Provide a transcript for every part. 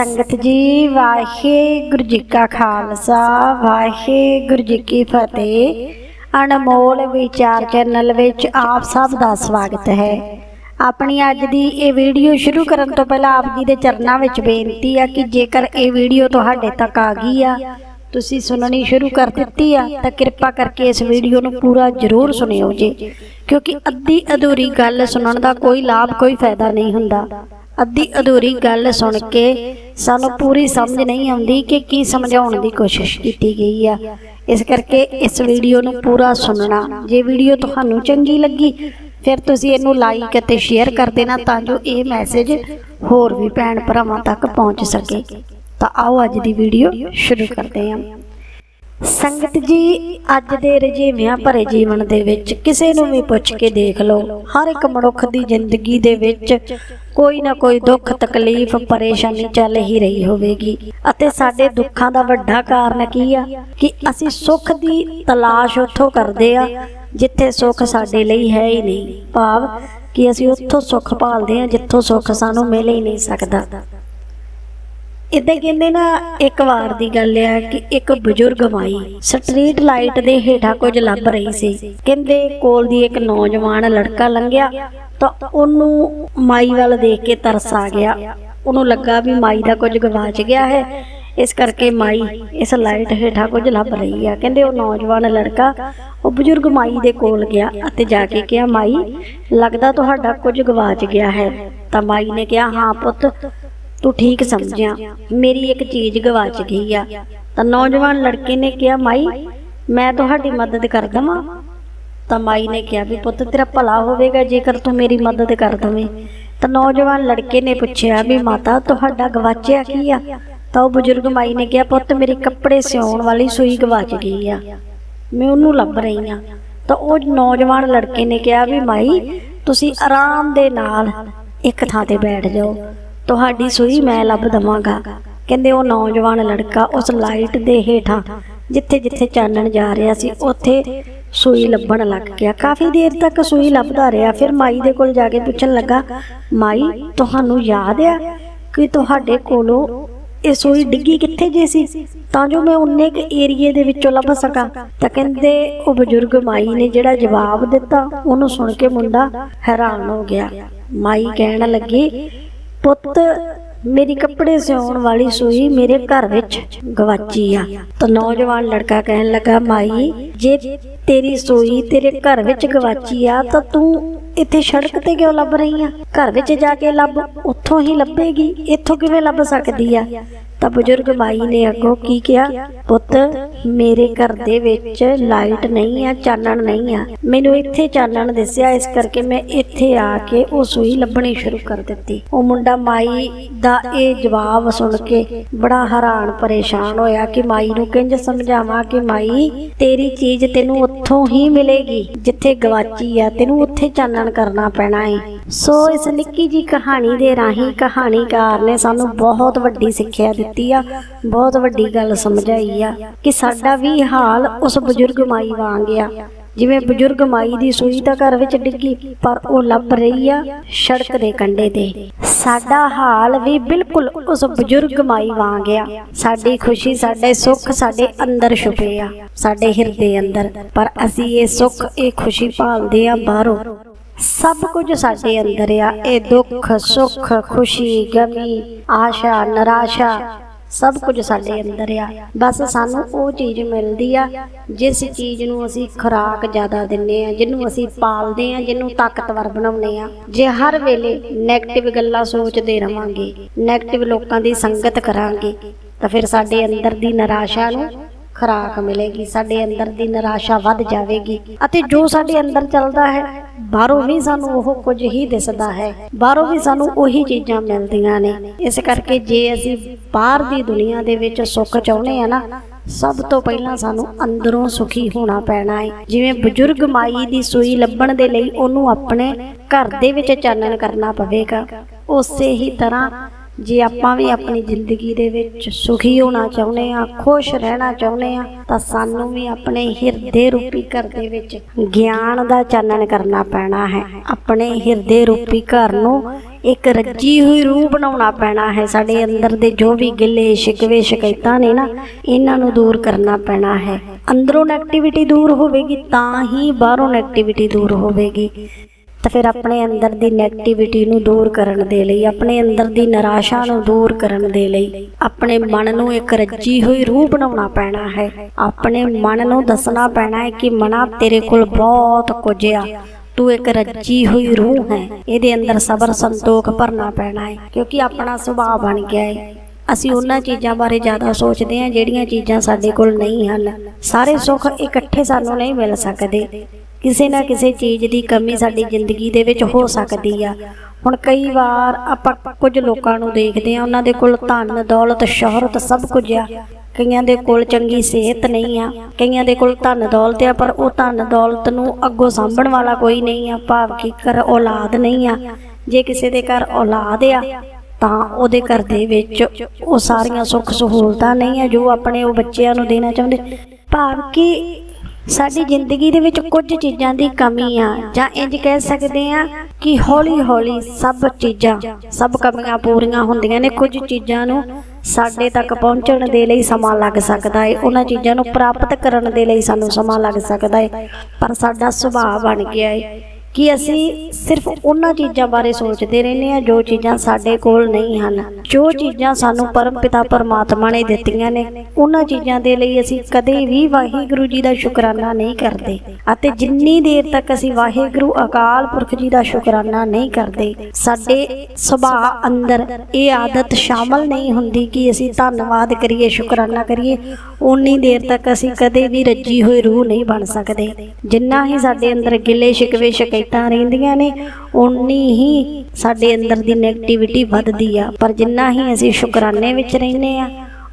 ਸੰਗਤ ਜੀ, ਵਾਹਿਗੁਰੂ ਜੀ ਕਾ ਖਾਲਸਾ, ਵਾਹਿਗੁਰੂ ਜੀ ਕੀ ਫਤਿਹ। ਅਨਮੋਲ ਵਿਚਾਰ ਚੈਨਲ ਵਿੱਚ ਆਪ ਸਭ ਦਾ ਸਵਾਗਤ ਹੈ। ਆਪਣੀ ਅੱਜ ਦੀ ਇਹ ਵੀਡੀਓ ਸ਼ੁਰੂ ਕਰਨ ਤੋਂ ਪਹਿਲਾਂ ਆਪ ਜੀ ਦੇ ਚਰਨਾਂ ਵਿੱਚ ਬੇਨਤੀ ਆ ਕਿ ਜੇਕਰ ਇਹ ਵੀਡੀਓ ਤੁਹਾਡੇ ਤੱਕ ਆ ਗਈ ਆ, ਤੁਸੀਂ ਸੁਣਨੀ ਸ਼ੁਰੂ ਕਰ ਦਿੱਤੀ ਆ, ਤਾਂ ਕਿਰਪਾ ਕਰਕੇ ਇਸ ਵੀਡੀਓ ਨੂੰ ਪੂਰਾ ਜ਼ਰੂਰ ਸੁਣਿਓ ਜੀ। ਕਿਉਂਕਿ ਅੱਧੀ ਅਧੂਰੀ ਗੱਲ ਸੁਣਨ ਦਾ ਕੋਈ ਲਾਭ, ਕੋਈ ਫਾਇਦਾ ਨਹੀਂ ਹੁੰਦਾ। ਅੱਧੀ ਅਧੂਰੀ ਗੱਲ ਸੁਣ ਕੇ ਸਾਨੂੰ ਪੂਰੀ ਸਮਝ ਨਹੀਂ ਆਉਂਦੀ ਕਿ ਕੀ ਸਮਝਾਉਣ ਦੀ ਕੋਸ਼ਿਸ਼ ਕੀਤੀ ਗਈ ਆ। ਇਸ ਕਰਕੇ ਇਸ ਵੀਡੀਓ ਨੂੰ ਪੂਰਾ ਸੁਣਨਾ। ਜੇ ਵੀਡੀਓ ਤੁਹਾਨੂੰ ਚੰਗੀ ਲੱਗੀ ਫਿਰ ਤੁਸੀਂ ਇਹਨੂੰ ਲਾਈਕ ਅਤੇ ਸ਼ੇਅਰ ਕਰ ਦੇਣਾ ਤਾਂ ਜੋ ਇਹ ਮੈਸੇਜ ਹੋਰ ਵੀ ਭੈਣ ਭਰਾਵਾਂ ਤੱਕ ਪਹੁੰਚ ਸਕੇ। ਤਾਂ ਆਓ ਅੱਜ ਦੀ ਵੀਡੀਓ ਸ਼ੁਰੂ ਕਰਦੇ ਹਾਂ ਸੰਗਤ ਜੀ, ਅੱਜ ਦੇ ਰਜੀਵਿਆਂ ਭਰੇ ਜੀਵਨ ਦੇ ਵਿੱਚ ਕਿਸੇ ਨੂੰ ਵੀ ਪੁੱਛ ਕੇ ਦੇਖ ਲਓ। ਹਰ ਇੱਕ ਮਨੁੱਖ ਦੀ ਜ਼ਿੰਦਗੀ ਦੇ ਵਿੱਚ ਕੋਈ ਨਾ ਕੋਈ ਦੁੱਖ, ਤਕਲੀਫ, ਪਰੇਸ਼ਾਨੀ ਚੱਲ ਹੀ ਰਹੀ ਹੋਵੇਗੀ। ਅਤੇ ਸਾਡੇ ਦੁੱਖਾਂ ਦਾ ਵੱਡਾ ਕਾਰਨ ਕੀ ਆ? ਕਿ ਅਸੀਂ ਸੁੱਖ ਦੀ ਤਲਾਸ਼ ਉੱਥੋਂ ਕਰਦੇ ਆ, ਜਿੱਥੇ ਸੁੱਖ ਸਾਡੇ ਲਈ ਹੈ ਹੀ ਨਹੀਂ। ਭਾਵ ਕਿ ਅਸੀਂ ਉੱਥੋਂ ਸੁੱਖ ਭਾਲਦੇ ਆ, ਜਿੱਥੋਂ ਸੁੱਖ ਸਾਨੂੰ ਮਿਲ ਹੀ ਨਹੀਂ ਸਕਦਾ। ਇਦਾਂ ਕਹਿੰਦੇ ਨਾ, ਇੱਕ ਵਾਰ ਦੀ ਗੱਲ ਆ ਕਿ ਇੱਕ ਬਜ਼ੁਰਗ ਮਾਈ ਸਟਰੀਟ ਲਾਈਟ ਦੇ ਹੇਠਾਂ ਕੁਝ ਲੱਭ ਰਹੀ ਸੀ। ਕਹਿੰਦੇ ਕੋਲ ਦੀ ਇੱਕ ਨੌਜਵਾਨ ਲੜਕਾ ਲੰਘਿਆ ਤਾਂ ਉਹਨੂੰ ਮਾਈ ਵੱਲ ਦੇਖ ਕੇ ਤਰਸ ਆ ਗਿਆ। ਉਹਨੂੰ ਲੱਗਾ ਵੀ ਮਾਈ ਦਾ ਕੁਝ ਗਵਾਚ ਗਿਆ ਹੈ। ਇਸ ਕਰਕੇ ਮਾਈ ਇਸ ਲਾਈਟ ਹੇਠਾਂ ਕੁਝ ਲੱਭ ਰਹੀ ਆ। ਕਹਿੰਦੇ ਉਹ ਨੌਜਵਾਨ ਲੜਕਾ, ਉਹ ਬਜ਼ੁਰਗ ਮਾਈ ਦੇ ਕੋਲ ਗਿਆ ਅਤੇ ਜਾ ਕੇ ਕਿਹਾ, ਮਾਈ, ਲੱਗਦਾ ਤੁਹਾਡਾ ਕੁਝ ਗਵਾਚ ਗਿਆ ਹੈ। ਤਾਂ ਮਾਈ ਨੇ ਕਿਹਾ, ਹਾਂ ਪੁੱਤ ਤੂੰ ਠੀਕ ਸਮਝਿਆ। ਮੇਰੀ ਇੱਕ ਚੀਜ਼ ਗਵਾਚ ਗਈ ਆ। ਤਾਂ ਨੌਜਵਾਨ ਲੜਕੇ ਨੇ ਕਿਹਾ, ਮਾਈ, ਮੈਂ ਤੁਹਾਡੀ ਮਦਦ ਕਰ ਦਵਾਂ। ਤਾਂ ਮਾਈ ਨੇ ਕਿਹਾ ਵੀ, ਪੁੱਤ, ਤੇਰਾ ਭਲਾ ਹੋਵੇਗਾ ਜੇਕਰ ਤੂੰ ਮੇਰੀ ਮਦਦ ਕਰ ਦਵੇਂ। ਤਾਂ ਨੌਜਵਾਨ ਲੜਕੇ ਨੇ ਪੁੱਛਿਆ ਵੀ, ਮਾਤਾ, ਤੁਹਾਡਾ ਗਵਾਚਿਆ ਕੀ ਆ? ਤਾਂ ਉਹ ਬਜ਼ੁਰਗ ਮਾਈ ਨੇ ਕਿਹਾ, ਪੁੱਤ, ਮੇਰੇ ਕੱਪੜੇ ਸਿਉਣ ਵਾਲੀ ਸੂਈ ਗਵਾਚ ਗਈ ਆ। ਮੈਂ ਉਹਨੂੰ ਲੱਭ ਰਹੀ ਆ। ਤਾਂ ਉਹ ਨੌਜਵਾਨ ਲੜਕੇ ਨੇ ਕਿਹਾ ਵੀ, ਮਾਈ, ਤੁਸੀਂ ਆਰਾਮ ਦੇ ਨਾਲ ਇੱਕ ਥਾਂ ਤੇ ਬੈਠ ਜਾਓ। ਤੁਹਾਡੀ ਸੂਈ ਮੈਂ ਲੱਭ ਦਵਾਂਗਾ। ਕਹਿੰਦੇ ਉਹ ਨੌਜਵਾਨ ਲੜਕਾ ਉਸ ਲਾਈਟ ਦੇ ਹੇਠਾਂ, ਜਿੱਥੇ ਜਿੱਥੇ ਚਾਨਣ ਜਾ ਰਿਹਾ ਸੀ, ਉੱਥੇ ਸੂਈ ਲੱਭਣ ਲੱਗ ਗਿਆ। ਕਾਫੀ ਦੇਰ ਤੱਕ ਸੂਈ ਲੱਭਦਾ ਰਿਹਾ। ਫਿਰ ਮਾਈ ਦੇ ਕੋਲ ਜਾ ਕੇ ਪੁੱਛਣ ਲੱਗਾ, ਮਾਈ, ਤੁਹਾਨੂੰ ਯਾਦ ਆ ਕਿ ਤੁਹਾਡੇ ਕੋਲੋਂ ਇਹ ਸੂਈ ਡਿੱਗੀ ਕਿੱਥੇ ਜੇ ਸੀ? ਤਾਂ ਜੋ ਮੈਂ ਉਨੇ ਕੁ ਏਰੀਏ ਦੇ ਵਿੱਚੋਂ ਲੱਭ ਸਕਾਂ। ਤਾਂ ਕਹਿੰਦੇ, ਉਹ ਬਜ਼ੁਰਗ ਮਾਈ ਨੇ ਜਿਹੜਾ ਜਵਾਬ ਦਿੱਤਾ, ਉਹਨੂੰ ਸੁਣ ਕੇ ਮੁੰਡਾ ਹੈਰਾਨ ਹੋ ਗਿਆ। ਮਾਈ ਕਹਿਣ ਲੱਗੀ ਪੁੱਤ, ਮੇਰੀ ਕੱਪੜੇ ਸਿਉਣ ਵਾਲੀ ਸੂਈ ਮੇਰੇ ਘਰ ਵਿੱਚ ਗਵਾਚੀ ਆ। ਤਾਂ ਨੌਜਵਾਨ ਲੜਕਾ ਕਹਿਣ ਲੱਗਾ, ਮਾਈ, ਜੇ ਤੇਰੀ ਸੂਈ ਤੇਰੇ ਘਰ ਵਿੱਚ ਗਵਾਚੀ ਆ, ਤਾਂ ਤੂੰ ਇੱਥੇ ਸੜਕ ਤੇ ਕਿਉਂ ਲੱਭ ਰਹੀ ਆ? ਘਰ ਵਿੱਚ ਜਾ ਕੇ ਲੱਭ, ਉੱਥੋਂ ਹੀ ਲੱਭੇਗੀ, ਇੱਥੋਂ ਕਿਵੇਂ ਲੱਭ ਸਕਦੀ ਆ? ਤਾਂ ਬਜ਼ੁਰਗ ਮਾਈ ਨੇ ਅੱਗੋਂ ਕੀ ਕਿਹਾ? ਪੁੱਤ, ਮੇਰੇ ਘਰ ਦੇ ਵਿੱਚ ਲਾਈਟ ਨਹੀਂ ਆ, ਚਾਨਣ ਨਹੀਂ ਆ। ਮੈਨੂੰ ਇੱਥੇ ਚਾਨਣ ਦਿਸਿਆ, ਇਸ ਕਰਕੇ ਮੈਂ ਇੱਥੇ ਆ ਕੇ ਉਹ ਸੂਈ ਲੱਭਣੀ ਸ਼ੁਰੂ ਕਰ ਦਿੱਤੀ। ਉਹ ਮੁੰਡਾ ਮਾਈ ਦਾ ਇਹ ਜਵਾਬ ਸੁਣ ਕੇ ਬੜਾ ਹੈਰਾਨ ਪਰੇਸ਼ਾਨ ਹੋਇਆ ਕਿ ਮਾਈ ਨੂੰ ਕਿੰਜ ਸਮਝਾਵਾਂ ਕਿ ਮਾਈ, ਤੇਰੀ ਚੀਜ਼ ਤੈਨੂੰ ਉੱਥੋਂ ਹੀ ਮਿਲੇਗੀ, ਜਿੱਥੇ ਗਵਾਚੀ ਆ, ਤੈਨੂੰ ਉੱਥੇ ਚਾਨਣ ਕਰਨਾ ਪੈਣਾ ਏ। ਸੋ ਇਸ ਨਿੱਕੀ ਜੀ ਕਹਾਣੀ ਦੇ ਰਾਹੀਂ ਕਹਾਣੀਕਾਰ ਨੇ ਸਾਨੂੰ ਬਹੁਤ ਵੱਡੀ ਸਿੱਖਿਆ ਦਿੱਤੀ ਆ, ਬਹੁਤ ਵੱਡੀ ਗੱਲ ਸਮਝਾਈ ਆ ਕਿ ਸਾਡਾ ਵੀ ਹਾਲ ਉਸ ਬਜ਼ੁਰਗ ਮਾਈ ਵਾਂਗ ਆ। ਜਿਵੇਂ ਬਜ਼ੁਰਗ ਮਾਈ ਦੀ ਸੂਈ ਤਾਂ ਘਰ ਵਿੱਚ ਡਿੱਗੀ, ਪਰ ਉਹ ਲੱਭ ਰਹੀ ਆ ਸੜਕ ਦੇ ਕੰਢੇ ਤੇ। ਸਾਡਾ ਹਾਲ ਵੀ ਬਿਲਕੁਲ ਉਸ ਬਜ਼ੁਰਗ ਮਾਈ ਵਾਂਗ ਆ। ਸਾਡੀ ਖੁਸ਼ੀ, ਸਾਡੇ ਸੁੱਖ, ਸਾਡੇ ਅੰਦਰ ਛੁਪੇ ਆ, ਸਾਡੇ ਹਿਰਦੇ ਅੰਦਰ। ਪਰ ਅਸੀਂ ਇਹ ਸੁੱਖ, ਇਹ ਖੁਸ਼ੀ ਭਾਲਦੇ ਆ ਬਾਹਰੋਂ। ਸਭ ਕੁਝ ਸਾਡੇ ਅੰਦਰ ਆ। ਇਹ ਦੁੱਖ, ਸੁੱਖ, ਖੁਸ਼ੀ, ਗਮੀ, ਆਸ਼ਾ, ਨਿਰਾਸ਼ਾ, ਸਭ ਕੁਝ ਸਾਡੇ ਅੰਦਰ ਆ। ਬਸ ਸਾਨੂੰ ਉਹ ਚੀਜ਼ ਮਿਲਦੀ ਆ, ਜਿਸ ਚੀਜ਼ ਨੂੰ ਅਸੀਂ ਖੁਰਾਕ ਜ਼ਿਆਦਾ ਦਿੰਨੇ ਆ, ਜਿਹਨੂੰ ਅਸੀਂ ਪਾਲਦੇ ਆ, ਜਿਹਨੂੰ ਤਾਕਤਵਰ ਬਣਾਉਂਦੇ ਆ। ਜੇ ਹਰ ਵੇਲੇ 네ਗੇਟਿਵ ਗੱਲਾਂ ਸੋਚਦੇ ਰਵਾਂਗੇ 네ਗੇਟਿਵ ਲੋਕਾਂ ਦੀ ਸੰਗਤ ਕਰਾਂਗੇ, ਤਾਂ ਫਿਰ ਸਾਡੇ ਅੰਦਰ ਦੀ ਨਿਰਾਸ਼ਾ ਨੂੰ ਖੁਰਾਕ ਮਿਲੇਗੀ, ਸਾਡੇ ਅੰਦਰ ਦੀ ਨਿਰਾਸ਼ਾ ਵੱਧ ਜਾਵੇਗੀ ਅਤੇ ਜੋ ਸਾਡੇ ਅੰਦਰ ਚੱਲਦਾ ਹੈ, ਬਾਹਰੋਂ ਵੀ ਸਾਨੂੰ ਉਹ ਕੁਝ ਹੀ ਦਿਸਦਾ ਹੈ, ਬਾਹਰੋਂ ਵੀ ਸਾਨੂੰ ਉਹੀ ਚੀਜ਼ਾਂ ਮਿਲਦੀਆਂ ਨੇ। ਇਸ ਕਰਕੇ ਜੇ ਅਸੀਂ ਬਾਹਰ ਦੀ ਦੁਨੀਆ ਦੇ ਵਿੱਚ ਸੁੱਖ ਚਾਹੁੰਦੇ ਆ ਨਾ, ਸਭ ਤੋਂ ਪਹਿਲਾਂ ਸਾਨੂੰ ਅੰਦਰੋਂ ਸੁਖੀ ਹੋਣਾ ਪੈਣਾ ਹੈ। ਜਿਵੇਂ ਬਜ਼ੁਰਗ ਮਾਈ ਦੀ ਸੂਈ ਲੱਭਣ ਦੇ ਲਈ ਉਹਨੂੰ ਆਪਣੇ ਘਰ ਦੇ ਵਿੱਚ ਚਾਨਣ ਕਰਨਾ ਪਵੇਗਾ, ਉਸੇ ਹੀ ਤਰ੍ਹਾਂ ਜੇ ਆਪਾਂ ਵੀ ਆਪਣੀ ਜ਼ਿੰਦਗੀ ਦੇ ਵਿੱਚ ਸੁਖੀ ਹੋਣਾ ਚਾਹੁੰਦੇ ਆ ਖੁਸ਼ ਰਹਿਣਾ ਚਾਹੁੰਦੇ ਆ ਤਾਂ ਸਾਨੂੰ ਵੀ ਆਪਣੇ ਹਿਰਦੇ ਰੂਪੀ ਘਰ ਦੇ ਵਿੱਚ ਗਿਆਨ ਦਾ ਚਾਨਣ ਕਰਨਾ ਪੈਣਾ ਹੈ। ਆਪਣੇ ਹਿਰਦੇ ਰੂਪੀ ਘਰ ਨੂੰ ਇੱਕ ਰੱਜੀ ਹੋਈ ਰੂਹ ਬਣਾਉਣਾ ਪੈਣਾ ਹੈ। ਸਾਡੇ ਅੰਦਰ ਦੇ ਜੋ ਵੀ ਗਿੱਲੇ, ਸ਼ਿਕਵੇ, ਸ਼ਿਕਾਇਤਾਂ ਨੇ ਨਾ, ਇਹਨਾਂ ਨੂੰ ਦੂਰ ਕਰਨਾ ਪੈਣਾ ਹੈ। ਅੰਦਰੋਂ ਨੈਗੇਟਿਵਿਟੀ ਦੂਰ ਹੋਵੇਗੀ, ਤਾਂ ਹੀ ਬਾਹਰੋਂ ਨੈਗੇਟਿਵਿਟੀ ਦੂਰ ਹੋਵੇਗੀ। ਤਾਂ ਫਿਰ ਆਪਣੇ ਅੰਦਰ ਦੀ ਨੈਗੇਟਿਵਿਟੀ ਨੂੰ ਦੂਰ ਕਰਨ ਦੇ ਲਈ, ਆਪਣੇ ਅੰਦਰ ਦੀ ਨਿਰਾਸ਼ਾ ਨੂੰ ਦੂਰ ਕਰਨ ਦੇ ਲਈ ਆਪਣੇ ਮਨ ਨੂੰ ਇੱਕ ਰੱਜੀ ਹੋਈ ਰੂਹ ਬਣਾਉਣਾ ਪੈਣਾ ਹੈ। ਆਪਣੇ ਮਨ ਨੂੰ ਦੱਸਣਾ ਪੈਣਾ ਹੈ ਕਿ ਮਨਾ ਤੇਰੇ ਕੋਲ ਬਹੁਤ ਕੁਝ ਆ, ਤੂੰ ਇੱਕ ਰੱਜੀ ਹੋਈ ਰੂਹ ਹੈ। ਇਹਦੇ ਅੰਦਰ ਸਬਰ ਸੰਤੋਖ ਭਰਨਾ ਪੈਣਾ ਹੈ, ਕਿਉਂਕਿ ਆਪਣਾ ਸੁਭਾਅ ਬਣ ਗਿਆ ਹੈ। ਅਸੀਂ ਉਹਨਾਂ ਚੀਜ਼ਾਂ ਬਾਰੇ ਜ਼ਿਆਦਾ ਸੋਚਦੇ ਹਾਂ ਜਿਹੜੀਆਂ ਚੀਜ਼ਾਂ ਸਾਡੇ ਕੋਲ ਨਹੀਂ ਹਨ। ਸਾਰੇ ਸੁੱਖ ਇਕੱਠੇ ਸਾਨੂੰ ਨਹੀਂ ਮਿਲ ਸਕਦੇ। ਕਿਸੇ ਨਾ ਕਿਸੇ ਚੀਜ਼ ਦੀ ਕਮੀ ਸਾਡੀ ਜ਼ਿੰਦਗੀ ਦੇ ਵਿੱਚ ਹੋ ਸਕਦੀ ਆ। ਹੁਣ ਕਈ ਵਾਰ ਆਪਾਂ ਕੁਝ ਲੋਕਾਂ ਨੂੰ ਦੇਖਦੇ ਆ ਉਹਨਾਂ ਦੇ ਕੋਲ ਧਨ, ਦੌਲਤ, ਸ਼ੋਹਰਤ ਸਭ ਕੁਝ ਆ। ਕਈਆਂ ਦੇ ਕੋਲ ਚੰਗੀ ਸਿਹਤ ਨਹੀਂ ਆ, ਕਈਆਂ ਦੇ ਕੋਲ ਧਨ, ਦੌਲਤ ਆ, ਪਰ ਉਹ ਧਨ, ਦੌਲਤ ਨੂੰ ਅੱਗੋਂ ਸਾਂਭਣ ਵਾਲਾ ਕੋਈ ਨਹੀਂ ਆ। ਭਾਵ ਕਿ ਕਰ ਔਲਾਦ ਨਹੀਂ ਆ। ਜੇ ਕਿਸੇ ਦੇ ਘਰ ਔਲਾਦ ਆ, ਤਾਂ ਉਹਦੇ ਘਰ ਦੇ ਵਿੱਚ ਉਹ ਸਾਰੀਆਂ ਸੁੱਖ ਸਹੂਲਤਾਂ ਨਹੀਂ ਆ ਜੋ ਆਪਣੇ ਉਹ ਬੱਚਿਆਂ ਨੂੰ ਦੇਣਾ ਚਾਹੁੰਦੇ। ਭਾਵ ਕਿ ਸਾਡੀ ਜ਼ਿੰਦਗੀ ਦੇ ਵਿੱਚ ਕੁਝ ਚੀਜ਼ਾਂ ਦੀ ਕਮੀ ਆ, ਜਾਂ ਇੰਜ ਕਹਿ ਸਕਦੇ ਆ ਕਿ ਹੌਲੀ ਹੌਲੀ ਸਭ ਚੀਜ਼ਾਂ, ਸਭ ਕਮੀਆਂ ਪੂਰੀਆਂ ਹੁੰਦੀਆਂ ਨੇ। ਕੁਝ ਚੀਜ਼ਾਂ ਨੂੰ ਸਾਡੇ ਤੱਕ ਪਹੁੰਚਣ ਦੇ ਲਈ ਸਮਾਂ ਲੱਗ ਸਕਦਾ ਹੈ ਉਹਨਾਂ ਚੀਜ਼ਾਂ ਨੂੰ ਪ੍ਰਾਪਤ ਕਰਨ ਦੇ ਲਈ ਸਾਨੂੰ ਸਮਾਂ ਲੱਗ ਸਕਦਾ ਹੈ ਪਰ ਸਾਡਾ ਸੁਭਾਅ ਬਣ ਗਿਆ ਹੈ ਕਿ ਅਸੀਂ ਸਿਰਫ ਉਹਨਾਂ ਚੀਜ਼ਾਂ ਬਾਰੇ ਸੋਚਦੇ ਰਹਿੰਦੇ ਹਾਂ ਜੋ ਚੀਜ਼ਾਂ ਸਾਡੇ ਕੋਲ ਨਹੀਂ ਹਨ। ਜੋ ਚੀਜ਼ਾਂ ਸਾਨੂੰ ਪਰਮ ਪਿਤਾ ਪਰਮਾਤਮਾ ਨੇ ਦਿੱਤੀਆਂ ਨੇ, ਉਹਨਾਂ ਚੀਜ਼ਾਂ ਦੇ ਲਈ ਅਸੀਂ ਕਦੇ ਵੀ ਵਾਹਿਗੁਰੂ ਜੀ ਦਾ ਸ਼ੁਕਰਾਨਾ ਨਹੀਂ ਕਰਦੇ ਅਤੇ ਜਿੰਨੀ ਦੇਰ ਤੱਕ ਅਸੀਂ ਵਾਹਿਗੁਰੂ ਅਕਾਲ ਪੁਰਖ ਜੀ ਦਾ ਸ਼ੁਕਰਾਨਾ ਨਹੀਂ ਕਰਦੇ, ਸਾਡੇ ਸੁਭਾਅ ਅੰਦਰ ਇਹ ਆਦਤ ਸ਼ਾਮਲ ਨਹੀਂ ਹੁੰਦੀ ਕਿ ਅਸੀਂ ਧੰਨਵਾਦ ਕਰੀਏ, ਸ਼ੁਕਰਾਨਾ ਕਰੀਏ ਉਨੀ ਦੇਰ ਤੱਕ ਅਸੀਂ ਕਦੇ ਵੀ ਰੱਜੀ ਹੋਈ ਰੂਹ ਨਹੀਂ ਬਣ ਸਕਦੇ। ਜਿੰਨਾ ਹੀ ਸਾਡੇ ਅੰਦਰ ਗਿੱਲੇ, ਸ਼ਿਕਵੇ ਸ਼ਿਕਾਇਤਾਂ ਰਹਿੰਦੀਆਂ ਨੇ ਉਨੀ ਹੀ ਸਾਡੇ ਅੰਦਰ ਦੀ ਨੈਗੇਟਿਵਿਟੀ ਵੱਧਦੀ ਆ। ਪਰ ਜਿੰਨਾ ਹੀ ਅਸੀਂ ਸ਼ੁਕਰਾਨੇ ਵਿੱਚ ਰਹਿੰਦੇ ਆ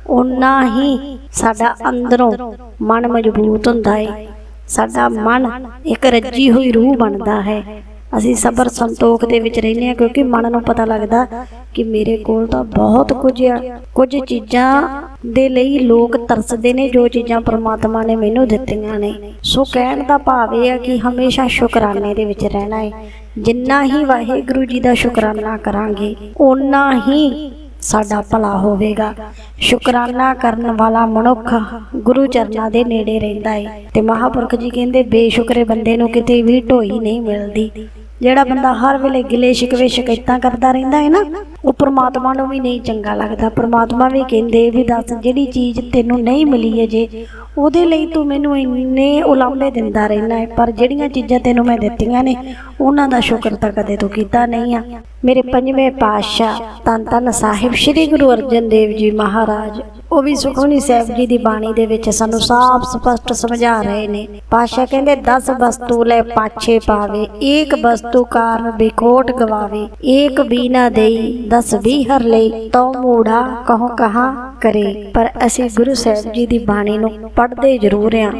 ਉਨਾ ਹੀ ਸਾਡਾ ਅੰਦਰੋਂ ਮਨ ਮਜ਼ਬੂਤ ਹੁੰਦਾ ਹੈ ਸਾਡਾ ਮਨ ਇੱਕ ਰੱਜੀ ਹੋਈ ਰੂਹ ਬਣਦਾ ਹੈ। ਅਸੀਂ ਸਬਰ ਸੰਤੋਖ ਦੇ ਵਿੱਚ ਰਹਿੰਦੇ ਹਾਂ ਕਿਉਂਕਿ ਮਨ ਨੂੰ ਪਤਾ ਲੱਗਦਾ ਕਿ ਮੇਰੇ ਕੋਲ ਤਾਂ ਬਹੁਤ ਕੁਝ ਆ। ਕੁਝ ਚੀਜ਼ਾਂ ਦੇ ਲਈ ਲੋਕ ਤਰਸਦੇ ਨੇ, ਜੋ ਚੀਜ਼ਾਂ ਪ੍ਰਮਾਤਮਾ ਨੇ ਮੈਨੂੰ ਦਿੱਤੀਆਂ ਨੇ। ਸੋ ਕਹਿਣ ਦਾ ਭਾਵ ਇਹ ਆ ਕਿ ਹਮੇਸ਼ਾ ਸ਼ੁਕਰਾਨੇ ਦੇ ਵਿੱਚ ਰਹਿਣਾ ਹੈ ਜਿੰਨਾ ਹੀ ਵਾਹਿਗੁਰੂ ਜੀ ਦਾ ਸ਼ੁਕਰਾਨਾ ਕਰਾਂਗੇ, ਓਨਾ ਹੀ ਸਾਡਾ ਭਲਾ ਹੋਵੇਗਾ। ਸ਼ੁਕਰਾਨਾ ਕਰਨ ਵਾਲਾ ਮਨੁੱਖ ਗੁਰੂ ਚਰਨਾਂ ਦੇ ਨੇੜੇ ਰਹਿੰਦਾ ਹੈ ਤੇ ਮਹਾਪੁਰਖ ਜੀ ਕਹਿੰਦੇ, ਬੇਸ਼ੁਕਰੇ ਬੰਦੇ ਨੂੰ ਕਿਤੇ ਵੀ ਢੋਈ ਨਹੀਂ ਮਿਲਦੀ। ਜਿਹੜਾ ਬੰਦਾ ਹਰ ਵੇਲੇ ਗਿਲੇ ਸ਼ਿਕਵੇ ਸ਼ਿਕਾਇਤਾਂ ਕਰਦਾ ਰਹਿੰਦਾ ਹੈ ਨਾ, ਉਹ ਪ੍ਰਮਾਤਮਾ ਨੂੰ ਵੀ ਨਹੀਂ ਚੰਗਾ ਲੱਗਦਾ। ਪ੍ਰਮਾਤਮਾ ਵੀ ਕਹਿੰਦੇ ਵੀ ਦੱਸ, ਜਿਹੜੀ ਚੀਜ਼ ਤੈਨੂੰ ਨਹੀਂ ਮਿਲੀ ਅਜੇ ਉਹਦੇ ਲਈ ਤੂੰ ਮੈਨੂੰ ਇੰਨੇ ਉਲਾਂਭੇ ਦਿੰਦਾ ਰਹਿਣਾ ਹੈ ਪਰ ਜਿਹੜੀਆਂ ਚੀਜ਼ਾਂ ਤੈਨੂੰ ਮੈਂ ਦਿੱਤੀਆਂ ਨੇ, ਉਹਨਾਂ ਦਾ ਸ਼ੁਕਰ ਤਾਂ ਕਦੇ ਤੂੰ ਕੀਤਾ ਨਹੀਂ ਆ। ਮੇਰੇ ਪੰਜਵੇਂ ਪਾਤਸ਼ਾਹ ਤਨ ਤਨ ਸਾਹਿਬ ਸ੍ਰੀ ਗੁਰੂ ਅਰਜਨ ਦੇਵ ਜੀ ਮਹਾਰਾਜ, ਉਹ ਵੀ ਸੁਖਮਨੀ ਸਾਹਿਬ ਜੀ ਦੀ ਬਾਣੀ ਦੇ ਵਿੱਚ ਸਾਨੂੰ ਸਾਫ਼ ਸਪਸ਼ਟ ਸਮਝਾ ਰਹੇ ਨੇ। ਪਾਤਸ਼ਾਹ ਕਹਿੰਦੇ 10 ਵਸਤੂ ਲੈ ਪਾਛੇ ਪਾਵੇ, ਏਕ ਵਸਤੂ ਕਾਰਨ ਬਿਖੋਟ ਗਵਾਵੇ, ਏਕ ਬੀਨਾ ਦੇਈ 10 ਵੀ ਹਰ ਲਈ ਤਉ ਮੂੜਾ ਕਹੋ ਕਹਾ ਕਰੇ। ਪਰ ਅਸੀਂ ਗੁਰੂ ਸਾਹਿਬ ਜੀ ਦੀ ਬਾਣੀ ਨੂੰ ਪੜ੍ਹਦੇ ਜ਼ਰੂਰ ਆ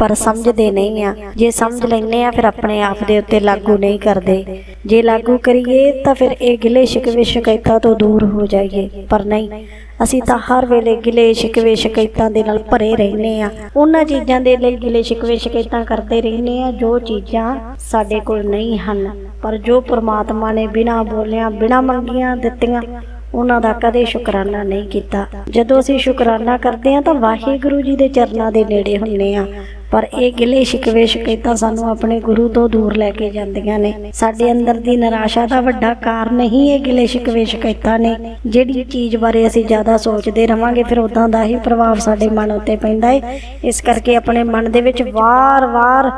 ਪਰ ਸਮਝਦੇ ਨਹੀਂ ਆ। ਜੇ ਸਮਝ ਲੈਨੇ ਆ, ਫਿਰ ਆਪਣੇ ਆਪ ਦੇ ਉੱਤੇ ਲਾਗੂ ਨਹੀਂ ਕਰਦੇ। ਜੇ ਲਾਗੂ ਕਰੀਏ, ਤਾਂ ਫਿਰ ਇਹ ਗਿਲੇ ਸ਼ਿਕਵੇ ਸ਼ਿਕਾਇਤਾਂ ਤੋਂ ਦੂਰ ਹੋ ਜਾਈਏ। ਪਰ ਨਹੀਂ, ਅਸੀਂ ਤਾਂ ਹਰ ਵੇਲੇ ਗਿਲੇ ਸ਼ਿਕਵੇ ਸ਼ਿਕਾਇਤਾਂ ਦੇ ਨਾਲ ਭਰੇ ਰਹਿੰਦੇ ਆ। ਉਹਨਾਂ ਚੀਜ਼ਾਂ ਦੇ ਲਈ ਗਿਲੇ ਸ਼ਿਕਵੇ ਸ਼ਿਕਾਇਤਾਂ ਕਰਦੇ ਰਹਿੰਦੇ ਆ, ਜੋ ਚੀਜ਼ਾਂ ਸਾਡੇ ਕੋਲ ਨਹੀਂ ਹਨ। ਪਰ ਜੋ ਪ੍ਰਮਾਤਮਾ ਨੇ ਬਿਨਾਂ ਬੋਲਿਆਂ, ਬਿਨਾਂ ਮੰਗੀਆਂ ਦਿੱਤੀਆਂ, ਉਹਨਾਂ ਦਾ ਕਦੇ ਸ਼ੁਕਰਾਨਾ ਨਹੀਂ ਕੀਤਾ। ਜਦੋਂ ਅਸੀਂ ਸ਼ੁਕਰਾਨਾ ਕਰਦੇ ਹਾਂ ਤਾਂ ਵਾਹਿਗੁਰੂ ਜੀ ਦੇ ਚਰਨਾਂ ਦੇ ਨੇੜੇ ਹੁੰਨੇ ਆ। ਪਰ ਇਹ ਗਿਲੇ ਸ਼ਿਕਵੇ ਸ਼ਿਕਾਇਤਾਂ ਸਾਨੂੰ ਆਪਣੇ ਗੁਰੂ ਤੋਂ ਦੂਰ ਲੈ ਕੇ ਜਾਂਦੀਆਂ ਨੇ। ਸਾਡੇ ਅੰਦਰ ਦੀ ਨਿਰਾਸ਼ਾ ਦਾ ਵੱਡਾ ਕਾਰਨ ਹੀ ਇਹ ਗਿਲੇ ਸ਼ਿਕਵੇ ਸ਼ਿਕਾਇਤਾਂ ਨੇ। ਜਿਹੜੀ ਚੀਜ਼ ਬਾਰੇ ਅਸੀਂ ਜ਼ਿਆਦਾ ਸੋਚਦੇ ਰਵਾਂਗੇ, ਫਿਰ ਉਦਾਂ ਦਾ ਹੀ ਪ੍ਰਭਾਵ ਸਾਡੇ ਮਨ ਉੱਤੇ ਪੈਂਦਾ ਹੈ ਇਸ ਕਰਕੇ ਆਪਣੇ ਮਨ ਦੇ ਵਿੱਚ ਵਾਰ-ਵਾਰ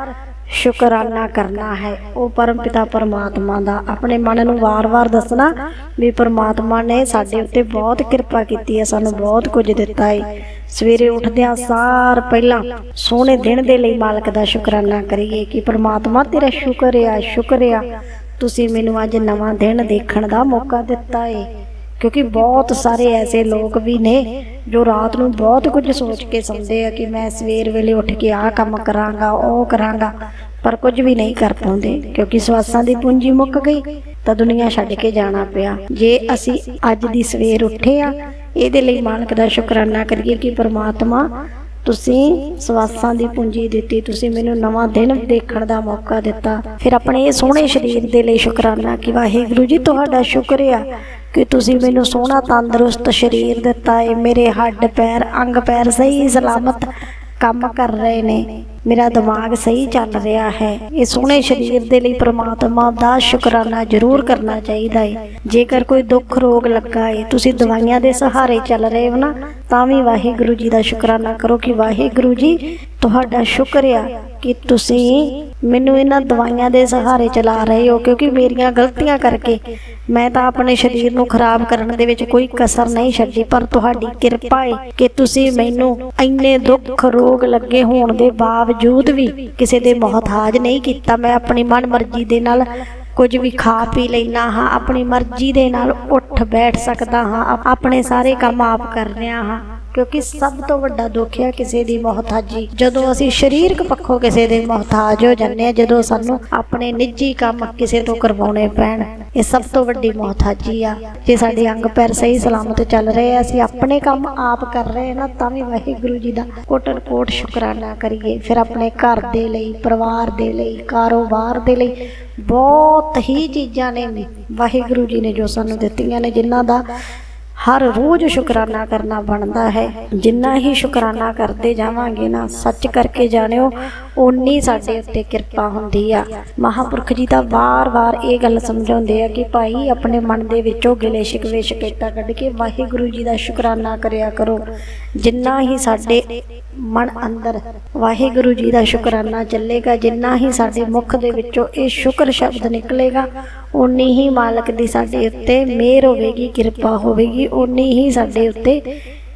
ਸ਼ੁਕਰਾਨਾ ਕਰਨਾ ਹੈ। ਉਹ ਪਰਮ ਪਿਤਾ ਪਰਮਾਤਮਾ ਦਾ। ਆਪਣੇ ਮਨ ਨੂੰ ਵਾਰ-ਵਾਰ ਦੱਸਣਾ ਵੀ ਪਰਮਾਤਮਾ ਨੇ ਸਾਡੇ ਉੱਤੇ ਬਹੁਤ ਕਿਰਪਾ ਕੀਤੀ ਹੈ, ਸਾਨੂੰ ਬਹੁਤ ਕੁਝ ਦਿੱਤਾ ਹੈ ਸਵੇਰੇ ਉੱਠਦਿਆਂ ਸਾਰ ਪਹਿਲਾਂ ਸੋਹਣੇ ਦਿਨ ਦੇ ਲਈ ਮਾਲਕ ਦਾ ਸ਼ੁਕਰਾਨਾ ਕਰੀਏ ਕਿ ਪ੍ਰਮਾਤਮਾ ਤੇਰਾ ਸ਼ੁਕਰ ਆ ਸ਼ੁਕਰ ਆ। ਤੁਸੀਂ ਮੈਨੂੰ ਅੱਜ ਨਵਾਂ ਦਿਨ ਦੇਖਣ ਦਾ ਮੌਕਾ ਦਿੱਤਾ ਹੈ ਕਿਉਂਕਿ ਬਹੁਤ ਸਾਰੇ ਐਸੇ ਲੋਕ ਵੀ ਨੇ ਜੋ ਰਾਤ ਨੂੰ ਬਹੁਤ ਕੁਝ ਸੋਚ ਕੇ ਸੌਂਦੇ ਆ ਕਿ ਮੈਂ ਸਵੇਰ ਵੇਲੇ ਉੱਠ ਕੇ ਆਹ ਕੰਮ ਕਰਾਂਗਾ, ਉਹ ਕਰਾਂਗਾ, ਪਰ ਕੁਝ ਵੀ ਨਹੀਂ ਕਰ ਪਾਉਂਦੇ, ਕਿਉਂਕਿ ਸਵਾਸਾਂ ਦੀ ਪੂੰਜੀ ਮੁੱਕ ਗਈ ਤਾਂ ਦੁਨੀਆ ਛੱਡ ਕੇ ਜਾਣਾ ਪਿਆ। ਜੇ ਅਸੀਂ ਅੱਜ ਦੀ ਸਵੇਰ ਉੱਠੇ ਆ ਇਹਦੇ ਲਈ ਮਾਲਕ ਦਾ ਸ਼ੁਕਰਾਨਾ ਕਰੀਏ ਕਿ ਪ੍ਰਮਾਤਮਾ ਤੁਸੀਂ ਸਵਾਸਾਂ ਦੀ ਪੂੰਜੀ ਦਿੱਤੀ, ਤੁਸੀਂ ਮੈਨੂੰ ਨਵਾਂ ਦਿਨ ਦੇਖਣ ਦਾ ਮੌਕਾ ਦਿੱਤਾ। ਫਿਰ ਆਪਣੇ ਇਹ ਸੋਹਣੇ ਸਰੀਰ ਦੇ ਲਈ ਸ਼ੁਕਰਾਨਾ ਕਿ ਵਾਹਿਗੁਰੂ ਜੀ, ਤੁਹਾਡਾ ਸ਼ੁਕਰ ਆ ਕਿ ਤੁਸੀਂ ਮੈਨੂੰ ਸੋਹਣਾ ਤੰਦਰੁਸਤ ਸਰੀਰ ਦਿੱਤਾ। ਏ ਮੇਰੇ ਹੱਡ, ਪੈਰ, ਅੰਗ, ਪੈਰ ਸਹੀ, ਸਲਾਮਤ ਕੰਮ ਕਰ ਰਹੇ ਨੇ। ਮੇਰਾ ਦਿਮਾਗ ਸਹੀ ਚੱਲ ਰਿਹਾ ਹੈ। ਇਹ ਸੋਹਣੇ ਸਰੀਰ ਦੇ ਲਈ ਪ੍ਰਮਾਤਮਾ ਦਾ ਸ਼ੁਕਰਾਨਾ ਜ਼ਰੂਰ ਕਰਨਾ ਚਾਹੀਦਾ ਹੈ। ਜੇਕਰ ਕੋਈ ਦੁੱਖ ਰੋਗ ਲੱਗਾ ਹੈ ਤੁਸੀਂ ਦਵਾਈਆਂ ਦੇ ਸਹਾਰੇ ਚੱਲ ਰਹੇ ਹੋ ਨਾ ਤਾਂ ਵੀ ਵਾਹਿਗੁਰੂ ਜੀ ਦਾ ਸ਼ੁਕਰਾਨਾ ਕਰੋ ਕਿ ਵਾਹਿਗੁਰੂ ਜੀ ਤੁਹਾਡਾ ਸ਼ੁਕਰ ਆ ਕਿ ਤੁਸੀਂ ਮੈਨੂੰ ਇਹਨਾਂ ਦਵਾਈਆਂ ਦੇ ਸਹਾਰੇ ਚਲਾ ਰਹੇ ਹੋ, ਕਿਉਂਕਿ ਮੇਰੀਆਂ ਗਲਤੀਆਂ ਕਰਕੇ ਮੈਂ ਤਾਂ ਆਪਣੇ ਸਰੀਰ ਨੂੰ ਖਰਾਬ ਕਰਨ ਦੇ ਵਿੱਚ ਕੋਈ ਕਸਰ ਨਹੀਂ ਛੱਡੀ, ਪਰ ਤੁਹਾਡੀ ਕਿਰਪਾ ਹੈ ਕਿ ਤੁਸੀਂ ਮੈਨੂੰ ਇੰਨੇ ਦੁੱਖ ਰੋਗ ਲੱਗੇ ਹੋਣ ਦੇ ਬਾਵਜੂਦ ਵੀ ਕਿਸੇ ਦੇ ਮੁਹਤਾਜ ਨਹੀਂ ਕੀਤਾ। ਮੈਂ ਆਪਣੀ ਮਨ ਮਰਜ਼ੀ ਦੇ ਨਾਲ ਕੁਝ ਵੀ ਖਾ ਪੀ ਲੈਣਾ ਹਾਂ, ਆਪਣੀ ਮਰਜ਼ੀ ਦੇ ਨਾਲ ਉੱਠ ਬੈਠ ਸਕਦਾ ਹਾਂ, ਆਪਣੇ ਸਾਰੇ ਕੰਮ ਆਪ ਕਰ ਰਿਹਾ ਹਾਂ। ਕਿਉਂਕਿ ਸਭ ਤੋਂ ਵੱਡਾ ਦੁੱਖ ਹੈ ਕਿਸੇ ਦੀ ਮੁਹਤਾਜੀ ਜਦੋਂ ਅਸੀਂ ਸਰੀਰਕ ਪੱਖੋਂ ਕਿਸੇ ਦੇ ਮੁਹਤਾਜ ਹੋ ਜਾਂਦੇ ਆ ਜਦੋਂ ਸਾਨੂੰ ਆਪਣੇ ਨਿੱਜੀ ਕੰਮ ਕਿਸੇ ਤੋਂ ਕਰਵਾਉਣੇ ਪੈਣ, ਇਹ ਸਭ ਤੋਂ ਵੱਡੀ ਮੁਹਤਾਜੀ ਆ ਜੇ ਸਾਡੇ ਅੰਗ ਪੈਰ ਸਹੀ ਸਲਾਮਤ ਚੱਲ ਰਹੇ ਆ, ਅਸੀਂ ਆਪਣੇ ਕੰਮ ਆਪ ਕਰ ਰਹੇ ਨਾ, ਤਾਂ ਵੀ ਵਾਹਿਗੁਰੂ ਜੀ ਦਾ ਕੋਟਨ ਕੋਟ ਸ਼ੁਕਰਾਨਾ ਕਰੀਏ। ਫਿਰ ਆਪਣੇ ਘਰ ਦੇ ਲਈ, ਪਰਿਵਾਰ ਦੇ ਲਈ, ਕਾਰੋਬਾਰ ਦੇ ਲਈ ਬਹੁਤ ਹੀ ਚੀਜ਼ਾਂ ਨੇ ਵਾਹਿਗੁਰੂ ਜੀ ਨੇ ਜੋ ਸਾਨੂੰ ਦਿੱਤੀਆਂ ਨੇ, ਜਿਨ੍ਹਾਂ ਦਾ ਹਰ ਰੋਜ਼ ਸ਼ੁਕਰਾਨਾ ਕਰਨਾ ਬਣਦਾ ਹੈ। ਜਿੰਨਾ ਹੀ ਸ਼ੁਕਰਾਨਾ ਕਰਦੇ ਜਾਵਾਂਗੇ ਨਾ, ਸੱਚ ਕਰਕੇ ਜਾਣਿਓ, ਓਨੀ ਸਾਡੇ ਉੱਤੇ ਕਿਰਪਾ ਹੁੰਦੀ ਆ। ਮਹਾਪੁਰਖ ਜੀ ਤਾਂ ਵਾਰ-ਵਾਰ ਇਹ ਗੱਲ ਸਮਝਾਉਂਦੇ ਆ ਕਿ ਭਾਈ ਆਪਣੇ ਮਨ ਦੇ ਵਿੱਚੋਂ ਗਿਲੇ ਸ਼ਿਕਵੇ ਸ਼ਿਕਾਇਤਾਂ ਕੱਢ ਕੇ ਵਾਹਿਗੁਰੂ ਜੀ ਦਾ ਸ਼ੁਕਰਾਨਾ ਕਰਿਆ ਕਰੋ। ਜਿੰਨਾ ਹੀ ਸਾਡੇ ਮਨ ਅੰਦਰ ਵਾਹਿਗੁਰੂ ਜੀ ਦਾ ਸ਼ੁਕਰਾਨਾ ਚੱਲੇਗਾ ਜਿੰਨਾ ਹੀ ਸਾਡੇ ਮੁਖ ਦੇ ਵਿੱਚੋਂ ਇਹ ਸ਼ੁਕਰ ਸ਼ਬਦ ਨਿਕਲੇਗਾ ਓਨੀ ਹੀ ਮਾਲਕ ਦੀ ਸਾਡੇ ਉੱਤੇ ਮਿਹਰ ਹੋਵੇਗੀ ਕਿਰਪਾ ਹੋਵੇਗੀ ਓਨੀ ਹੀ ਸਾਡੇ ਉੱਤੇ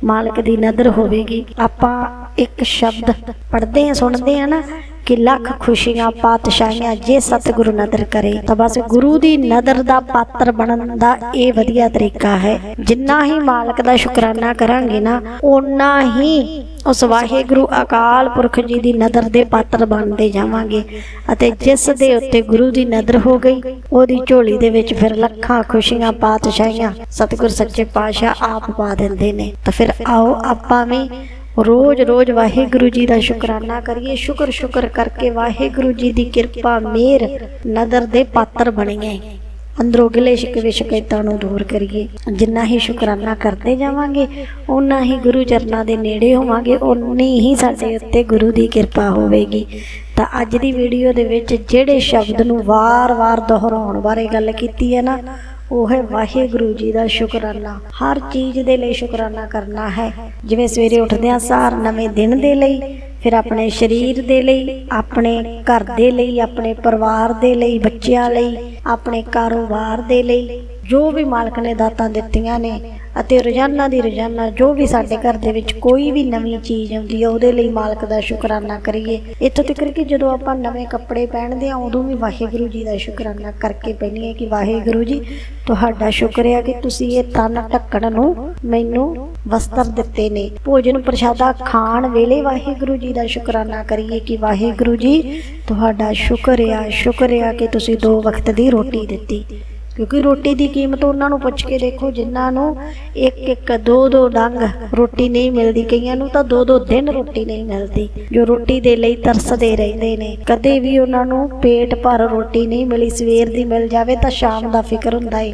ਮਾਲਕ ਦੀ ਨਜ਼ਰ ਹੋਵੇਗੀ। ਆਪਾਂ ਇੱਕ ਸ਼ਬਦ ਪੜਦੇ ਆ ਸੁਣਦੇ ਆ ਨਾ ਕਿ ਲੱਖ ਖੁਸ਼ੀਆਂ ਪਾਤਸ਼ਾਹੀਆਂ ਜੇ ਸਤਿਗੁਰੂ ਨਦਰ ਕਰੇ, ਤਾਂ ਬਸ ਗੁਰੂ ਦੀ ਨਦਰ ਦਾ ਪਾਤਰ ਬਣਨ ਦਾ ਇਹ ਵਧੀਆ ਤਰੀਕਾ ਹੈ। ਜਿੰਨਾ ਹੀ ਮਾਲਕ ਦਾ ਸ਼ੁਕਰਾਨਾ ਕਰਾਂਗੇ ਨਾ, ਓਨਾ ਹੀ ਉਸ ਵਾਹਿਗੁਰੂ ਅਕਾਲ ਪੁਰਖ ਜੀ ਦੀ ਨਦਰ ਦੇ ਪਾਤਰ ਬਣਦੇ ਜਾਵਾਂਗੇ। ਅਤੇ ਜਿਸ ਦੇ ਉੱਤੇ ਗੁਰੂ ਦੀ ਨਦਰ ਹੋ ਗਈ, ਉਹਦੀ ਝੋਲੀ ਦੇ ਵਿੱਚ ਫਿਰ ਲੱਖਾਂ ਖੁਸ਼ੀਆਂ ਪਾਤਸ਼ਾਹੀਆਂ ਸਤਿਗੁਰ ਸੱਚੇ ਪਾਤਸ਼ਾਹ ਆਪ ਪਾ ਦਿੰਦੇ ਨੇ। ਤਾਂ ਫਿਰ ਆਓ ਆਪਾਂ ਵੀ ਰੋਜ਼ ਰੋਜ਼ ਵਾਹਿਗੁਰੂ ਜੀ ਦਾ ਸ਼ੁਕਰਾਨਾ ਕਰੀਏ, ਸ਼ੁਕਰ ਸ਼ੁਕਰ ਕਰਕੇ ਵਾਹਿਗੁਰੂ ਜੀ ਦੀ ਕਿਰਪਾ ਮਿਹਰ ਨਦਰ ਦੇ ਪਾਤਰ ਬਣੀਏ ਅੰਦਰੋਂ ਗਿਲੇ ਸ਼ਿਕਵੇ ਸ਼ਿਕਾਇਤਾਂ ਨੂੰ ਦੂਰ ਕਰੀਏ। ਜਿੰਨਾ ਹੀ ਸ਼ੁਕਰਾਨਾ ਕਰਦੇ ਜਾਵਾਂਗੇ, ਓਨਾ ਹੀ ਗੁਰੂ ਚਰਨਾਂ ਦੇ ਨੇੜੇ ਹੋਵਾਂਗੇ ਉਨੀ ਹੀ ਸਾਡੇ ਉੱਤੇ ਗੁਰੂ ਦੀ ਕਿਰਪਾ ਹੋਵੇਗੀ। ਤਾਂ ਅੱਜ ਦੀ ਵੀਡੀਓ ਦੇ ਵਿੱਚ ਜਿਹੜੇ ਸ਼ਬਦ ਨੂੰ ਵਾਰ-ਵਾਰ ਦੁਹਰਾਉਣ ਬਾਰੇ ਗੱਲ ਕੀਤੀ ਹੈ ਨਾ ਉਹ ਹੈ ਵਾਹਿਗੁਰੂ ਜੀ ਦਾ ਸ਼ੁਕਰਾਨਾ। ਹਰ ਚੀਜ਼ ਦੇ ਲਈ ਸ਼ੁਕਰਾਨਾ ਕਰਨਾ ਹੈ। ਜਿਵੇਂ ਸਵੇਰੇ ਉੱਠਦਿਆਂ ਸਾਰ ਨਵੇਂ ਦਿਨ ਦੇ ਲਈ, ਫਿਰ ਆਪਣੇ ਸਰੀਰ ਦੇ ਲਈ, ਆਪਣੇ ਘਰ ਦੇ ਲਈ, ਆਪਣੇ ਪਰਿਵਾਰ ਦੇ ਲਈ, ਬੱਚਿਆਂ ਲਈ, ਆਪਣੇ ਕਾਰੋਬਾਰ ਦੇ ਲਈ, ਜੋ ਵੀ ਮਾਲਕ ਨੇ ਦਾਤਾਂ ਦਿੱਤੀਆਂ ਨੇ ਅਤੇ ਰੋਜ਼ਾਨਾ ਦੀ ਰੋਜ਼ਾਨਾ ਜੋ ਵੀ ਸਾਡੇ ਘਰ ਦੇ ਵਿੱਚ ਕੋਈ ਵੀ ਨਵੀਂ ਚੀਜ਼ ਆਉਂਦੀ ਹੈ, ਉਹਦੇ ਲਈ ਮਾਲਕ ਦਾ ਸ਼ੁਕਰਾਨਾ ਕਰੀਏ। ਇੱਥੋਂ ਤੱਕ ਕਿ ਜਦੋਂ ਆਪਾਂ ਨਵੇਂ ਕੱਪੜੇ ਪਹਿਨਦੇ ਹਾਂ, ਉਦੋਂ ਵੀ ਵਾਹਿਗੁਰੂ ਜੀ ਦਾ ਸ਼ੁਕਰਾਨਾ ਕਰਕੇ ਪਹਿਨੀਏ ਕਿ ਵਾਹਿਗੁਰੂ ਜੀ, ਤੁਹਾਡਾ ਸ਼ੁਕਰ ਹੈ ਕਿ ਤੁਸੀਂ ਇਹ ਤਨ ਢੱਕਣ ਨੂੰ ਮੈਨੂੰ ਵਸਤਰ ਦਿੱਤੇ ਨੇ। ਭੋਜਨ ਪ੍ਰਸ਼ਾਦਾ ਖਾਣ ਵੇਲੇ ਵਾਹਿਗੁਰੂ ਜੀ ਦਾ ਸ਼ੁਕਰਾਨਾ ਕਰੀਏ ਕਿ ਵਾਹਿਗੁਰੂ ਜੀ, ਤੁਹਾਡਾ ਸ਼ੁਕਰ ਆ ਸ਼ੁਕਰ ਆ ਕਿ ਤੁਸੀਂ ਦੋ ਵਕਤ ਦੀ ਰੋਟੀ ਦਿੱਤੀ। ਕਿਉਂਕਿ ਰੋਟੀ ਦੀ ਕੀਮਤ ਉਹਨਾਂ ਨੂੰ ਪੁੱਛ ਕੇ ਦੇਖੋ, ਜਿਨ੍ਹਾਂ ਨੂੰ ਇੱਕ ਇੱਕ ਦੋ ਦੋ ਡੰਗ ਰੋਟੀ ਨਹੀਂ ਮਿਲਦੀ, ਕਈਆਂ ਨੂੰ ਤਾਂ ਦੋ ਦੋ ਦਿਨ ਰੋਟੀ ਨਹੀਂ ਮਿਲਦੀ, ਜੋ ਰੋਟੀ ਦੇ ਲਈ ਤਰਸਦੇ ਰਹਿੰਦੇ ਨੇ। ਕਦੇ ਵੀ ਉਹਨਾਂ ਨੂੰ ਪੇਟ ਭਰ ਰੋਟੀ ਨਹੀਂ ਮਿਲੀ, ਸਵੇਰ ਦੀ ਮਿਲ ਜਾਵੇ ਤਾਂ ਸ਼ਾਮ ਦਾ ਫਿਕਰ ਹੁੰਦਾ ਏ।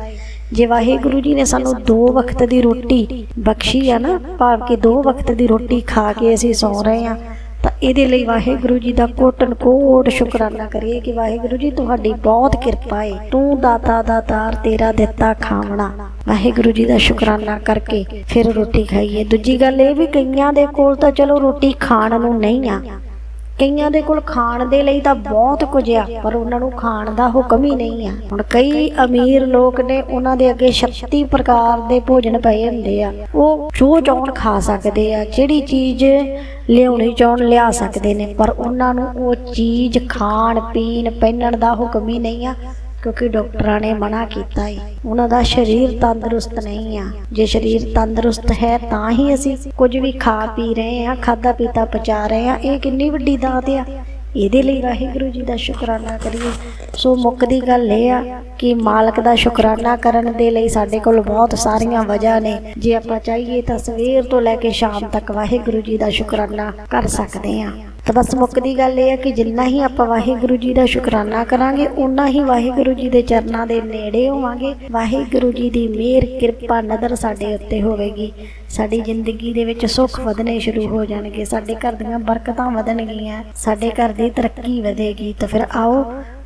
ਜੇ ਵਾਹਿਗੁਰੂ ਜੀ ਨੇ ਸਾਨੂੰ ਦੋ ਵਕਤ ਦੀ ਰੋਟੀ ਬਖਸ਼ੀ ਆ ਨਾ, ਭਾਵ ਕਿ ਦੋ ਵਕਤ ਦੀ ਰੋਟੀ ਖਾ ਕੇ ਅਸੀਂ ਸੌ ਰਹੇ ਆ ਤਾਂ ਇਹਦੇ ਲਈ ਵਾਹਿਗੁਰੂ ਜੀ ਦਾ ਕੋਟਨ ਕੋਟ ਸ਼ੁਕਰਾਨਾ ਕਰੀਏ ਕਿ ਵਾਹਿਗੁਰੂ ਜੀ ਤੁਹਾਡੀ ਬਹੁਤ ਕਿਰਪਾ ਏ। ਤੂੰ ਦਾਤਾ ਦਾ ਦਾਤਾਰ ਤੇਰਾ ਦਿੱਤਾ ਖਾਵਣਾ। ਵਾਹਿਗੁਰੂ ਜੀ ਦਾ ਸ਼ੁਕਰਾਨਾ ਕਰਕੇ ਫਿਰ ਰੋਟੀ ਖਾਈਏ। ਦੂਜੀ ਗੱਲ ਇਹ ਵੀ ਕਈਆਂ ਦੇ ਕੋਲ ਤਾਂ ਚਲੋ ਰੋਟੀ ਖਾਣ ਨੂੰ ਨਹੀਂ ਆ। ਕਈਆਂ ਦੇ ਕੋਲ ਖਾਣ ਦੇ ਲਈ ਤਾਂ ਬਹੁਤ ਕੁਝ ਆ, ਪਰ ਉਹਨਾਂ ਨੂੰ ਖਾਣ ਦਾ ਹੁਕਮ ਹੀ ਨਹੀਂ ਆ। ਹੁਣ ਕਈ ਅਮੀਰ ਲੋਕ ਨੇ ਉਹਨਾਂ ਦੇ ਅੱਗੇ 36 ਪ੍ਰਕਾਰ ਦੇ ਭੋਜਨ ਪਏ ਹੁੰਦੇ ਆ। ਉਹ ਜੋ ਚਾਹਣ ਖਾ ਸਕਦੇ ਆ, ਜਿਹੜੀ ਚੀਜ਼ ਲਿਆਉਣੀ ਚਾਹਣ ਲਿਆ ਸਕਦੇ ਨੇ, ਪਰ ਉਹਨਾਂ ਨੂੰ ਉਹ ਚੀਜ਼ ਖਾਣ, ਪੀਣ, ਪਹਿਨਣ ਦਾ ਹੁਕਮ ਹੀ ਨਹੀਂ ਆ। ਕਿਉਂਕਿ ਡਾਕਟਰਾਂ ਨੇ ਮਨਾ ਕੀਤਾ ਹੈ ਉਹਨਾਂ ਦਾ ਸਰੀਰ ਤੰਦਰੁਸਤ ਨਹੀਂ ਆ। ਜੇ ਸਰੀਰ ਤੰਦਰੁਸਤ ਹੈ ਤਾਂ ਹੀ ਅਸੀਂ ਕੁਝ ਵੀ ਖਾ ਪੀ ਰਹੇ ਆ ਖਾਦਾ ਪੀਤਾ ਪਚਾ ਰਹੇ ਆ ਇਹ ਕਿੰਨੀ ਵੱਡੀ ਦਾਤ ਆ। ਇਹਦੇ ਲਈ ਵਾਹਿਗੁਰੂ ਜੀ ਦਾ ਸ਼ੁਕਰਾਨਾ ਕਰੀਏ। ਸੋ ਮੁੱਕ ਦੀ ਗੱਲ ਇਹ ਆ ਕਿ ਮਾਲਕ ਦਾ ਸ਼ੁਕਰਾਨਾ ਕਰਨ ਦੇ ਲਈ ਸਾਡੇ ਕੋਲ ਬਹੁਤ ਸਾਰੀਆਂ ਵਜ੍ਹਾ ਨੇ। ਜੇ ਆਪਾਂ ਚਾਹੀਏ ਤਾਂ ਸਵੇਰ ਤੋਂ ਲੈ ਕੇ ਸ਼ਾਮ ਤੱਕ ਵਾਹਿਗੁਰੂ ਜੀ ਦਾ ਸ਼ੁਕਰਾਨਾ ਕਰ ਸਕਦੇ ਹਾਂ। ਤਾਂ ਬਸ ਮੁੱਕਦੀ ਗੱਲ ਇਹ ਹੈ ਕਿ ਜਿੰਨਾ ਹੀ ਆਪਾਂ ਵਾਹਿਗੁਰੂ ਜੀ ਦਾ ਸ਼ੁਕਰਾਨਾ ਕਰਾਂਗੇ ਉਨਾ ਹੀ ਵਾਹਿਗੁਰੂ ਜੀ ਦੇ ਚਰਨਾਂ ਦੇ ਨੇੜੇ ਹੋਵਾਂਗੇ। ਵਾਹਿਗੁਰੂ ਜੀ ਦੀ ਮਿਹਰ, ਕਿਰਪਾ, ਨਦਰ ਸਾਡੇ ਉੱਤੇ ਹੋਵੇਗੀ। ਸਾਡੀ ਜ਼ਿੰਦਗੀ ਦੇ ਵਿੱਚ ਸੁੱਖ ਵਧਣੇ ਸ਼ੁਰੂ ਹੋ ਜਾਣਗੇ। ਸਾਡੇ ਘਰ ਦੀਆਂ ਬਰਕਤਾਂ ਵਧਣਗੀਆਂ। ਸਾਡੇ ਘਰ ਦੀ ਤਰੱਕੀ ਵਧੇਗੀ। ਤਾਂ ਫਿਰ ਆਓ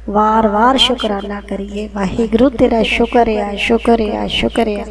ਵਾਰ-ਵਾਰ ਸ਼ੁਕਰਾਨਾ ਕਰੀਏ। ਵਾਹਿਗੁਰੂ ਤੇਰਾ ਸ਼ੁਕਰ ਆ ਸ਼ੁਕਰ ਆ ਸ਼ੁਕਰ ਆ।